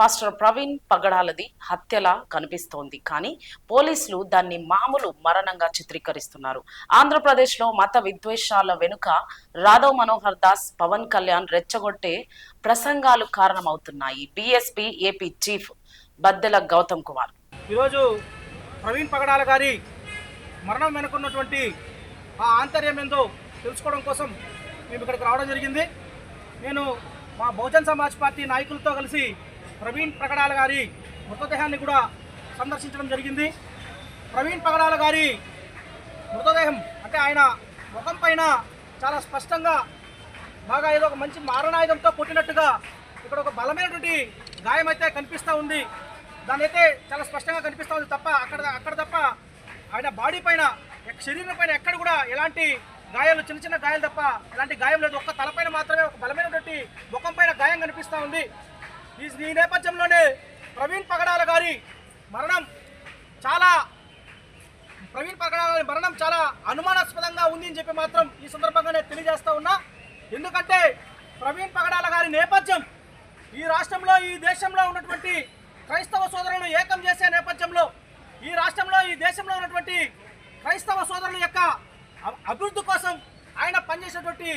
Pastor Praveen పగడాలది హత్యలా కనిపిస్తోంది. కానీ పోలీసులు దాన్ని మామూలు మరణంగా చిత్రీకరిస్తున్నారు. ఆంధ్రప్రదేశ్లో మత విద్వేషాల వెనుక రాధవ్ మనోహర్ దాస్ పవన్ కళ్యాణ్ రెచ్చగొట్టే ప్రసంగాలు కారణమవుతున్నాయి. BSP AP chief Baddela Gautam Kumar. ఈరోజు ప్రవీణ్ పగడాల గారి మరణం వెనుకున్నటువంటి ఆ ఆంతర్యం ఏందో తెలుసుకోవడం కోసం మేము ఇక్కడికి రావడం జరిగింది. నేను మా బహుజన్ సమాజ్ పార్టీ నాయకులతో కలిసి ప్రవీణ్ పగడాల గారి మృతదేహాన్ని కూడా సందర్శించడం జరిగింది. ప్రవీణ్ పగడాల గారి మృతదేహం అంటే ఆయన ముఖం పైన చాలా స్పష్టంగా బాగా ఏదో ఒక మంచి మారణాయుధంతో కొట్టినట్టుగా ఇక్కడ ఒక బలమైనటువంటి గాయం అయితే కనిపిస్తూ ఉంది. దాని అయితే చాలా స్పష్టంగా కనిపిస్తూ ఉంది తప్ప అక్కడ అక్కడ తప్ప ఆయన బాడీ పైన శరీరం పైన ఎక్కడ కూడా ఎలాంటి గాయాలు చిన్న చిన్న గాయాలు తప్ప ఎలాంటి గాయం లేదు. ఒక్క తలపైన మాత్రమే ఒక బలమైనటువంటి ముఖం పైన గాయం కనిపిస్తూ ఉంది. ఈ నేపథ్యంలోనే ప్రవీణ్ పగడాల గారి మరణం చాలా ప్రవీణ్ పగడాల గారి మరణం చాలా అనుమానాస్పదంగా ఉంది అని చెప్పి మాత్రం ఈ సందర్భంగా నేను తెలియజేస్తా ఉన్నా. ఎందుకంటే ప్రవీణ్ పగడాల గారి నేపథ్యం ఈ రాష్ట్రంలో ఈ దేశంలో ఉన్నటువంటి క్రైస్తవ సోదరులను ఏకం చేసే నేపథ్యంలో ఈ రాష్ట్రంలో ఈ దేశంలో ఉన్నటువంటి క్రైస్తవ సోదరుల యొక్క అభివృద్ధి కోసం ఆయన పనిచేసేటువంటి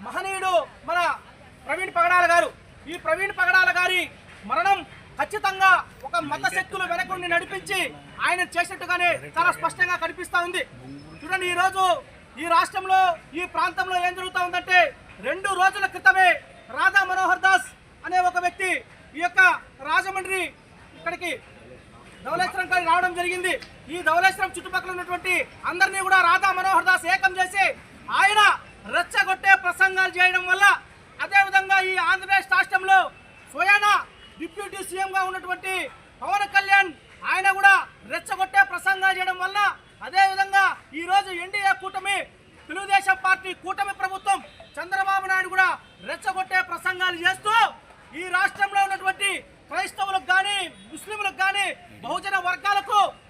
మహనీయుడు మన ప్రవీణ్ పగడాల గారు ఈ ప్రవీణ్ పగడాల గారి మరణం ఖచ్చితంగా ఒక మత శక్తులు వెనకుండి నడిపించి ఆయన చేసినట్టుగానే చాలా స్పష్టంగా కనిపిస్తూ ఉంది. చూడండి ఈ రోజు ఈ రాష్ట్రంలో ఈ ప్రాంతంలో ఏం జరుగుతూ ఉందంటే రెండు రోజుల క్రితమే రాధా మనోహర్ దాస్ అనే ఒక వ్యక్తి ఈ యొక్క రాజమండ్రి ఇక్కడికి ధవళేశ్వరం కానీ రావడం జరిగింది. ఈ ధవలేశ్వరం చుట్టుపక్కల ఉన్నటువంటి అందరినీ కూడా రాధా మనోహర్ దాస్ ఏకం చేసి ఆయన రెచ్చగొట్టే ప్రసంగాలు చేయడం వల్ల అదేవిధంగా ఈ ఆంధ్రప్రదేశ్ రాష్ట్రంలో స్వయాన డిప్యూటీ సీఎంగా ఉన్నటువంటి పవన్ కళ్యాణ్ ఆయన కూడా రెచ్చగొట్టే ప్రసంగాలు చేయడం వల్ల అదేవిధంగా ఈ రోజు ఎన్డీఏ కూటమి తెలుగుదేశం పార్టీ కూటమి ప్రభుత్వం చంద్రబాబు నాయుడు కూడా రెచ్చగొట్టే ప్రసంగాలు చేస్తూ ఈ రాష్ట్రంలో ఉన్నటువంటి క్రైస్తవులకు కానీ ముస్లింలకు కానీ బహుజన వర్గాలకు